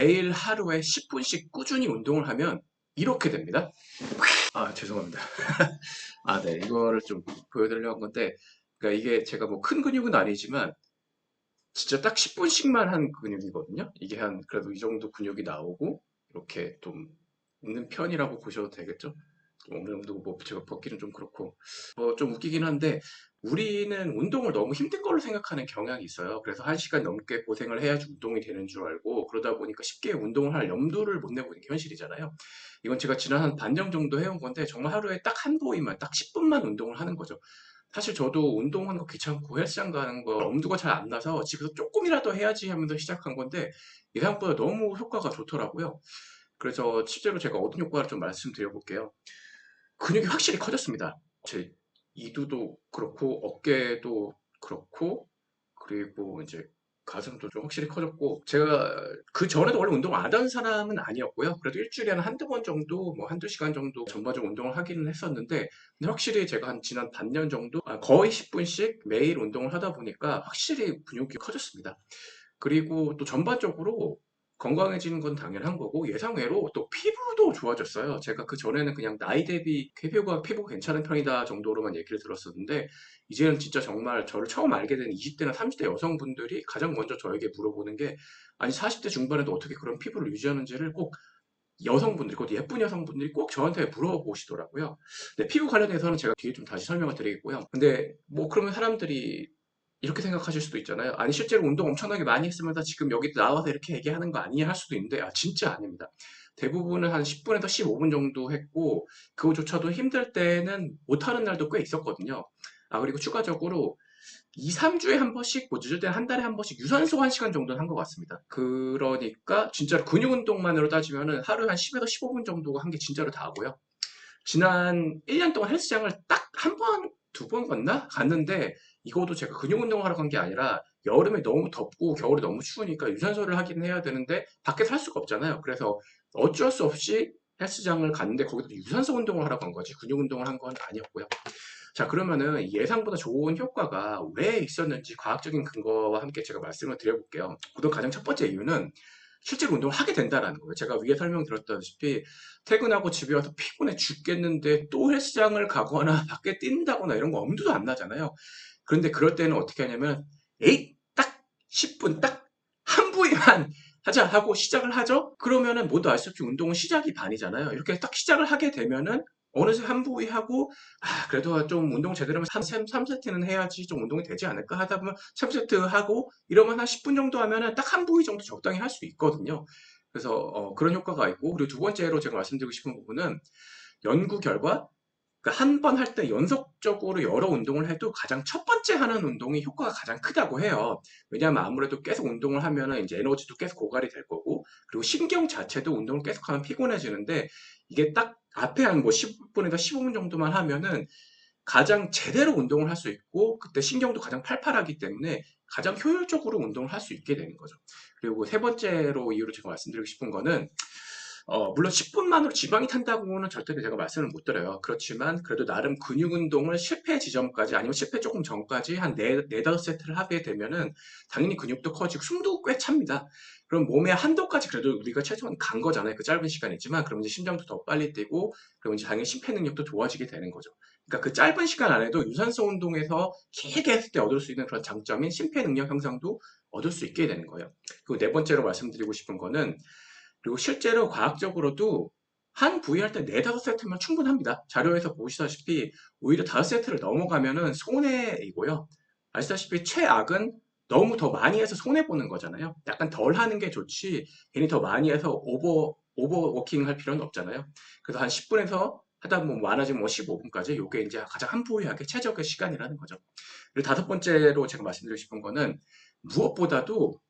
매일 하루에 10분씩 꾸준히 운동을 하면 이렇게 됩니다. 아, 죄송합니다. 아, 네. 이거를 좀 보여드리려고 한 건데, 그러니까 이게 제가 뭐 큰 근육은 아니지만, 진짜 딱 10분씩만 한 근육이거든요. 이게 한, 그래도 이 정도 근육이 나오고, 이렇게 좀 있는 편이라고 보셔도 되겠죠? 어느 정도 뭐 제가 벗기는 좀 그렇고, 어, 좀 웃기긴 한데, 우리는 운동을 너무 힘든 걸로 생각하는 경향이 있어요. 그래서 한 시간 넘게 고생을 해야지 운동이 되는 줄 알고, 그러다 보니까 쉽게 운동을 할 염두를 못 내고 있는 게 현실이잖아요. 이건 제가 지난 한 반년 정도 해온 건데, 정말 하루에 딱 한 보이만, 딱 10분만 운동을 하는 거죠. 사실 저도 운동하는 거 귀찮고 헬스장 가는 거 엄두가 잘 안 나서 집에서 조금이라도 해야지 하면서 시작한 건데, 예상보다 너무 효과가 좋더라고요. 그래서 실제로 제가 얻은 효과를 좀 말씀드려 볼게요. 근육이 확실히 커졌습니다. 제 이두도 그렇고 어깨도 그렇고 그리고 이제 가슴도 좀 확실히 커졌고 제가 그 전에도 원래 운동을 안 하던 사람은 아니었고요. 그래도 일주일에 한 한두 번 정도 뭐 한두 시간 정도 전반적으로 운동을 하기는 했었는데 근데 확실히 제가 한 지난 반년 정도 아, 거의 10분씩 매일 운동을 하다 보니까 확실히 근육이 커졌습니다. 그리고 또 전반적으로 건강해지는 건 당연한 거고 예상외로 또 피부도 좋아졌어요. 제가 그 전에는 그냥 나이 대비 피부가 피부가 괜찮은 편이다 정도로만 얘기를 들었었는데 이제는 진짜 정말 저를 처음 알게 된 20대나 30대 여성분들이 가장 먼저 저에게 물어보는 게 아니 40대 중반에도 어떻게 그런 피부를 유지하는지를 꼭 여성분들이, 곧 예쁜 여성분들이 꼭 저한테 물어보시더라고요. 근데 피부 관련해서는 제가 뒤에 좀 다시 설명을 드리겠고요. 근데 뭐 그러면 사람들이 이렇게 생각하실 수도 있잖아요. 아니 실제로 운동 엄청나게 많이 했으면서 지금 여기 나와서 이렇게 얘기하는 거 아니냐 할 수도 있는데 아 진짜 아닙니다. 대부분은 한 10분에서 15분 정도 했고 그거조차도 힘들 때는 못하는 날도 꽤 있었거든요. 아 그리고 추가적으로 2, 3주에 한 번씩, 뭐 늦을 때는 한 달에 한 번씩 유산소 1시간 정도는 한 것 같습니다. 그러니까 진짜로 근육 운동만으로 따지면은 하루에 한 10에서 15분 정도가 한 게 진짜로 다고요. 지난 1년 동안 헬스장을 딱 한 번, 두 번 갔나? 갔는데 이것도 제가 근육 운동을 하러 간 게 아니라 여름에 너무 덥고 겨울에 너무 추우니까 유산소를 하긴 해야 되는데 밖에서 할 수가 없잖아요. 그래서 어쩔 수 없이 헬스장을 갔는데 거기도 유산소 운동을 하러 간 거지 근육 운동을 한 건 아니었고요. 자 그러면은 예상보다 좋은 효과가 왜 있었는지 과학적인 근거와 함께 제가 말씀을 드려볼게요. 우선 가장 첫 번째 이유는 실제로 운동을 하게 된다라는 거예요. 제가 위에 설명드렸다시피 퇴근하고 집에 와서 피곤해 죽겠는데 또 헬스장을 가거나 밖에 뛴다거나 이런 거 엄두도 안 나잖아요. 그런데 그럴 때는 어떻게 하냐면 에이 딱 10분 딱 한 부위만 하자 하고 시작을 하죠. 그러면은 모두 없이 운동은 시작이 반이잖아요. 이렇게 딱 시작을 하게 되면은 어느새 한 부위 하고 아 그래도 좀 운동 제대로 하면 3, 3 세트는 해야지 좀 운동이 되지 않을까 하다 보면 3세트 하고 이러면 한 10분 정도 하면은 딱 한 부위 정도 적당히 할 수 있거든요. 그래서 어, 그런 효과가 있고 그리고 두 번째로 제가 말씀드리고 싶은 부분은 연구 결과 한 번 할 때 연속적으로 여러 운동을 해도 가장 첫 번째 하는 운동이 효과가 가장 크다고 해요. 왜냐하면 아무래도 계속 운동을 하면은 이제 에너지도 계속 고갈이 될 거고, 그리고 신경 자체도 운동을 계속하면 피곤해지는데, 이게 딱 앞에 한 뭐 10분에서 15분 정도만 하면은 가장 제대로 운동을 할 수 있고, 그때 신경도 가장 팔팔하기 때문에 가장 효율적으로 운동을 할 수 있게 되는 거죠. 그리고 세 번째로 이유로 제가 말씀드리고 싶은 거는, 어, 물론 10분만으로 지방이 탄다고는 절대 제가 말씀을 못 드려요. 그렇지만 그래도 나름 근육 운동을 실패 지점까지 아니면 실패 조금 전까지 한 네, 네다섯 세트를 하게 되면은 당연히 근육도 커지고 숨도 꽤 찹니다. 그럼 몸의 한도까지 그래도 우리가 최소한 간 거잖아요. 그 짧은 시간이지만 그럼 이제 심장도 더 빨리 뛰고 그럼 이제 당연히 심폐 능력도 좋아지게 되는 거죠. 그러니까 그 짧은 시간 안에도 유산소 운동에서 길게 했을 때 얻을 수 있는 그런 장점인 심폐 능력 형성도 얻을 수 있게 되는 거예요. 그리고 네 번째로 말씀드리고 싶은 거는 그리고 실제로 과학적으로도 한 부위 할때 네다섯 세트면 충분합니다. 자료에서 보시다시피 오히려 다섯 세트를 넘어가면은 손해이고요. 아시다시피 최악은 너무 더 많이 해서 손해보는 거잖아요. 약간 덜 하는 게 좋지 괜히 더 많이 해서 오버 오버워킹 할 필요는 없잖아요. 그래서 한 10분에서 하다 보면 많아지면 뭐 15분까지 이게 이제 가장 한 부위 하기 최적의 시간이라는 거죠. 그리고 다섯 번째로 제가 말씀드리고 싶은 거는 무엇보다도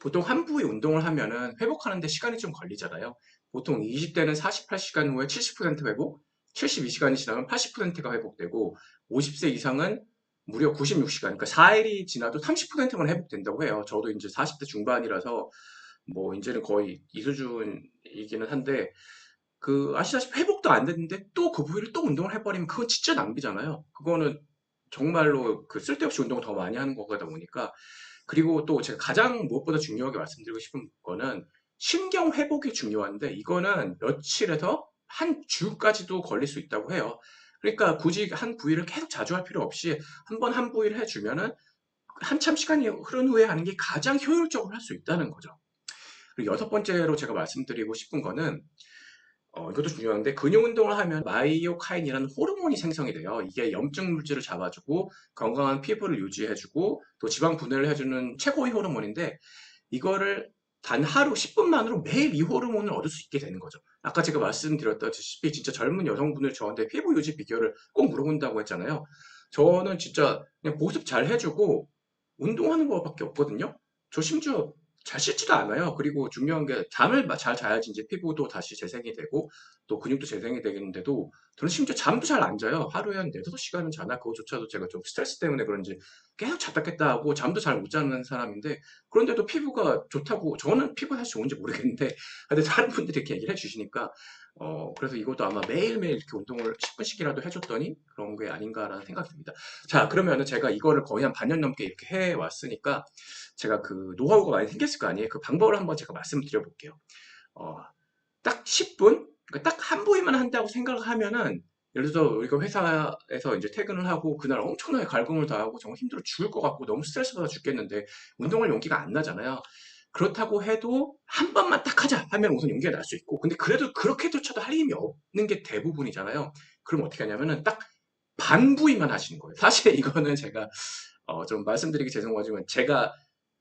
보통 한 부위 운동을 하면은 회복하는데 시간이 좀 걸리잖아요. 보통 20대는 48시간 후에 70% 회복, 72시간이 지나면 80%가 회복되고 50세 이상은 무려 96시간, 그러니까 4일이 지나도 30%만 회복된다고 해요. 저도 이제 40대 중반이라서 뭐 이제는 거의 이 수준이기는 한데 그 아시다시피 회복도 안 됐는데 또 그 부위를 또 운동을 해버리면 그건 진짜 낭비잖아요. 그거는 정말로 그 쓸데없이 운동을 더 많이 하는 거다 보니까 그리고 또 제가 가장 무엇보다 중요하게 말씀드리고 싶은 거는 신경 회복이 중요한데 이거는 며칠에서 한 주까지도 걸릴 수 있다고 해요. 그러니까 굳이 한 부위를 계속 자주 할 필요 없이 한 번한 부위를 해주면은 한참 시간이 흐른 후에 하는 게 가장 효율적으로 할 수 있다는 거죠. 그리고 여섯 번째로 제가 말씀드리고 싶은 거는 어, 이것도 중요한데 근육 운동을 하면 마이오카인이라는 호르몬이 생성이 돼요. 이게 염증 물질을 잡아주고 건강한 피부를 유지해주고 또 지방 분해를 해주는 최고의 호르몬인데 이거를 단 하루 10분만으로 매일 이 호르몬을 얻을 수 있게 되는 거죠. 아까 제가 말씀드렸다시피 진짜 젊은 여성분들 저한테 피부 유지 비결을 꼭 물어본다고 했잖아요. 저는 진짜 그냥 보습 잘 해주고 운동하는 것밖에 없거든요. 저 심지어 잘 씻지도 않아요. 그리고 중요한 게 잠을 마- 잘 자야지 이제 피부도 다시 재생이 되고 또 근육도 재생이 되겠는데도 저는 심지어 잠도 잘 안 자요. 하루에 한 4, 5시간은 자나 그거조차도 제가 좀 스트레스 때문에 그런지 계속 잤다 깼다 하고 잠도 잘 못 자는 사람인데 그런데도 피부가 좋다고 저는 피부가 사실 좋은지 모르겠는데 근데 다른 분들이 이렇게 얘기를 해주시니까 어 그래서 이것도 아마 매일매일 이렇게 운동을 10분씩이라도 해줬더니 그런 게 아닌가라는 생각이 듭니다. 자 그러면은 제가 이거를 거의 한 반년 넘게 이렇게 해왔으니까 제가 그 노하우가 많이 생겼을 거 아니에요. 그 방법을 한번 제가 말씀드려 볼게요. 어, 딱 10분? 그러니까 딱 한 부위만 한다고 생각을 하면은 예를 들어서 우리가 회사에서 이제 퇴근을 하고 그날 엄청나게 갈굼을 다하고 정말 힘들어 죽을 것 같고 너무 스트레스 받아 죽겠는데 운동할 용기가 안 나잖아요. 그렇다고 해도 한 번만 딱 하자 하면 우선 용기가 날 수 있고 근데 그래도 그렇게조차도 할 힘이 없는 게 대부분이잖아요. 그럼 어떻게 하냐면은 딱 반 부위만 하시는 거예요. 사실 이거는 제가 어, 좀 말씀드리기 죄송하지만 제가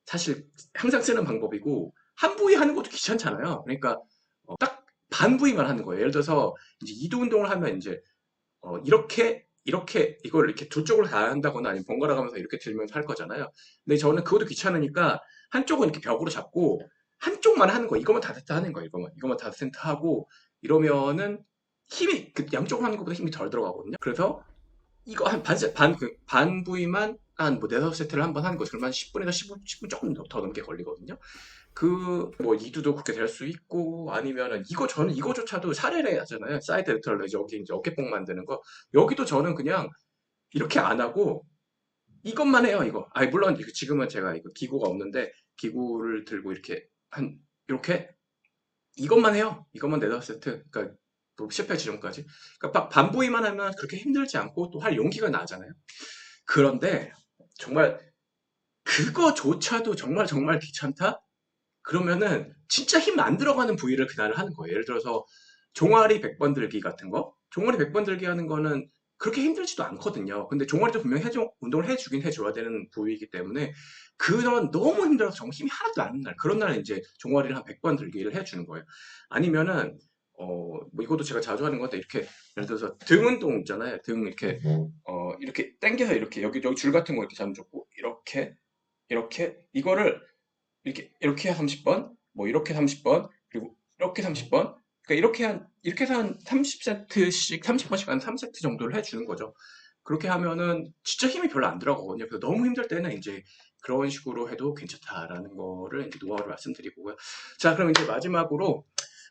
사실 항상 쓰는 방법이고 한 부위 하는 것도 귀찮잖아요. 그러니까 어, 딱 반 부위만 하는 거예요. 예를 들어서 이제 이두 운동을 하면 이제 어, 이렇게 이렇게 이걸 이렇게 두 쪽으로 다 한다거나 아니면 번갈아 가면서 이렇게 들면서 할 거잖아요. 근데 저는 그것도 귀찮으니까 한쪽은 이렇게 벽으로 잡고 한쪽만 하는 거. 이거만 다 됐다 하는 거예요. 이거만 이거만 다 센터 하고 이러면은 힘이 그 양쪽으로 하는 것보다 힘이 덜 들어가거든요. 그래서 이거 한 반, 반, 그, 반 부위만 한뭐 네다섯 세트를 한 번 하는. 그러면 한 10분에서 15, 10분 조금 더, 더 넘게 걸리거든요. 그, 뭐, 이두도 그렇게 될 수 있고, 아니면은, 이거, 저는 이거조차도 사례를 하잖아요. 사이드 레터럴 이제 여기 이제 어깨뽕 만드는 거. 여기도 저는 그냥 이렇게 안 하고, 이것만 해요, 이거. 아니, 물론, 지금은 제가 이거 기구가 없는데, 기구를 들고 이렇게, 한, 이렇게, 이것만 해요. 이것만 네다섯 세트. 그러니까, 또 실패 지점까지. 그러니까 반 부위만 하면 그렇게 힘들지 않고 또 할 용기가 나잖아요. 그런데 정말 그거조차도 정말 정말 귀찮다? 그러면은 진짜 힘 안 들어가는 부위를 그날 하는 거예요. 예를 들어서 종아리 100번 들기 같은 거. 종아리 100번 들기 하는 거는 그렇게 힘들지도 않거든요. 근데 종아리도 분명히 해줘, 운동을 해주긴 해줘야 되는 부위이기 때문에 그런 너무 힘들어서 정말 힘이 하나도 안 나는 날. 그런 날은 이제 종아리를 한 100번 들기를 해주는 거예요. 아니면은 어, 뭐 이것도 제가 자주 하는 건데 이렇게 예를 들어서 등 운동 있잖아요. 등 이렇게 어, 이렇게 당겨서 이렇게 여기 여기 줄 같은 거 이렇게 잡아줬고 이렇게 이렇게 이거를 이렇게 이렇게 30번, 뭐 이렇게 30번, 그리고 이렇게 30번. 그러니까 이렇게 한 이렇게 한 30세트씩 30번씩 한 3세트 정도를 해 주는 거죠. 그렇게 하면은 진짜 힘이 별로 안 들어가거든요. 그래서 너무 힘들 때는 이제 그런 식으로 해도 괜찮다라는 거를 이제 노하우를 말씀드리고요. 자, 그럼 이제 마지막으로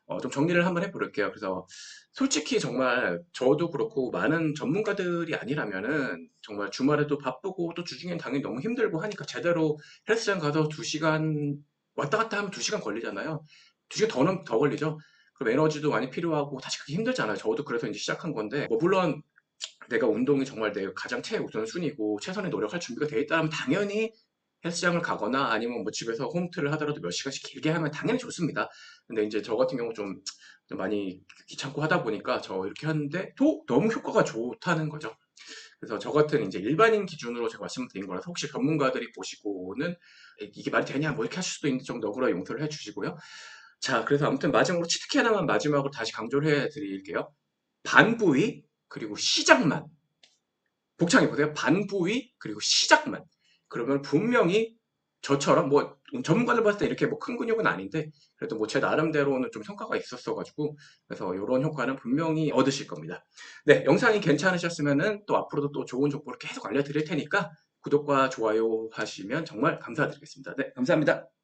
어, 좀 정리를 한번 해볼게요. 그래서 솔직히 정말 저도 그렇고 많은 전문가들이 아니라면은 정말 주말에도 바쁘고 또 주중엔 당연히 너무 힘들고 하니까 제대로 헬스장 가서 2시간 왔다 갔다 하면 2시간 걸리잖아요. 2시간 더, 넘- 더 걸리죠. 그럼 에너지도 많이 필요하고 사실 그게 힘들잖아요. 저도 그래서 이제 시작한 건데 뭐 물론 내가 운동이 정말 내 가장 최우선 순위고 최선의 노력할 준비가 돼 있다면 당연히 헬스장을 가거나 아니면 뭐 집에서 홈트를 하더라도 몇 시간씩 길게 하면 당연히 좋습니다. 근데 이제 저 같은 경우 좀, 좀 많이 귀찮고 하다 보니까 저 이렇게 하는데 또 너무 효과가 좋다는 거죠. 그래서 저 같은 이제 일반인 기준으로 제가 말씀드린 거라서 혹시 전문가들이 보시고는 이게 말이 되냐 뭐 이렇게 하실 수도 있는 정도 너그러 용서를 해 주시고요. 자, 그래서 아무튼 마지막으로 치트키 하나만 마지막으로 다시 강조를 해 드릴게요. 반부위 그리고 시작만 복창해 보세요. 반부위 그리고 시작만 그러면 분명히 저처럼 뭐 전문가들 봤을 때 이렇게 뭐 큰 근육은 아닌데 그래도 뭐 제 나름대로는 좀 성과가 있었어 가지고 그래서 이런 효과는 분명히 얻으실 겁니다. 네, 영상이 괜찮으셨으면은 또 앞으로도 또 좋은 정보를 계속 알려드릴 테니까 구독과 좋아요 하시면 정말 감사드리겠습니다. 네, 감사합니다.